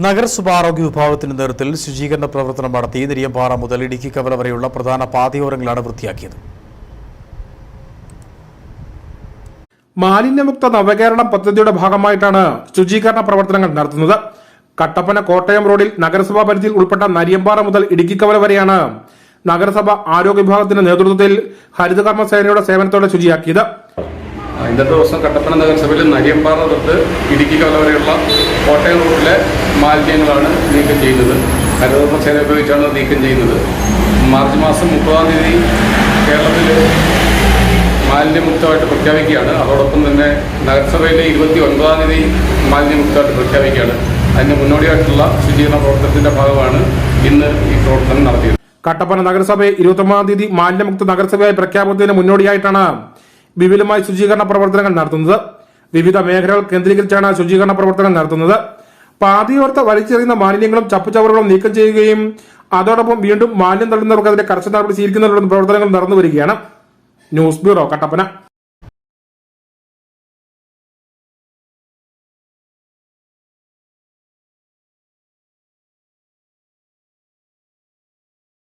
നഗരസഭ ആരോഗ്യ വിഭാഗത്തിന്റെ നേതൃത്വത്തിൽ ശുചീകരണ പ്രവർത്തനം നടത്തി നെരിയമ്പാറ മുതൽ ഇടുക്കി കവല വരെയുള്ള പ്രധാന പാതയോരങ്ങളാണ് വൃത്തിയാക്കിയത്. മാലിന്യമുക്ത നവകേരളം പദ്ധതിയുടെ ഭാഗമായിട്ടാണ് ശുചീകരണ പ്രവർത്തനങ്ങൾ നടത്തുന്നത്. കട്ടപ്പന കോട്ടയം റോഡിൽ നഗരസഭാ പരിധിയിൽ ഉൾപ്പെട്ട നരിയമ്പാറ മുതൽ ഇടുക്കിക്കവല വരെയാണ് നഗരസഭ ആരോഗ്യ വിഭാഗത്തിന്റെ നേതൃത്വത്തിൽ ഹരിതകർമ്മ സേനയുടെ സേവനത്തോടെ ശുചിയാക്കിയത്. ഇന്നത്തെ ദിവസം കട്ടപ്പന നഗരസഭയിൽ നരിയമ്പാറ തൊട്ട് ഇടുക്കി കവല വരെയുള്ള കോട്ടയം റൂട്ടിലെ മാലിന്യങ്ങളാണ് നീക്കം ചെയ്യുന്നത്. ഹരിതകർമ്മ സേന ഉപയോഗിച്ചാണ് നീക്കം ചെയ്യുന്നത്. മാർച്ച് മാസം മുപ്പതാം തീയതി കേരളത്തിൽ മാലിന്യമുക്തമായിട്ട് പ്രഖ്യാപിക്കുകയാണ്. അതോടൊപ്പം തന്നെ നഗരസഭയിലെ ഇരുപത്തി ഒൻപതാം തീയതി മാലിന്യമുക്തമായിട്ട് പ്രഖ്യാപിക്കുകയാണ്. അതിന് മുന്നോടിയായിട്ടുള്ള ശുചീകരണ പ്രവർത്തനത്തിന്റെ ഭാഗമാണ് ഇന്ന് ഈ പ്രവർത്തനം നടത്തിയത്. കട്ടപ്പന നഗരസഭയെ ഇരുപത്തൊമ്പതാം തീയതി മാലിന്യമുക്ത നഗരസഭയായി പ്രഖ്യാപനത്തിന് മുന്നോടിയായിട്ടാണ് വിപുലമായ ശുചീകരണ പ്രവർത്തനങ്ങൾ നടത്തുന്നത്. വിവിധ മേഖലകൾ കേന്ദ്രീകരിച്ചാണ് ശുചീകരണ പ്രവർത്തനങ്ങൾ നടത്തുന്നത്. പാതയോർത്ത് വലിച്ചെറിയുന്ന മാലിന്യങ്ങളും ചപ്പുചവറുകളും നീക്കം ചെയ്യുകയും അതോടൊപ്പം വീണ്ടും മാലിന്യം തള്ളുന്നവർക്കെതിരെ കർശന നടപടി സ്വീകരിക്കുന്നതിനുള്ള പ്രവർത്തനങ്ങൾ നടന്നു വരികയാണ് ന്യൂസ് ബ്യൂറോ കട്ടപ്പന.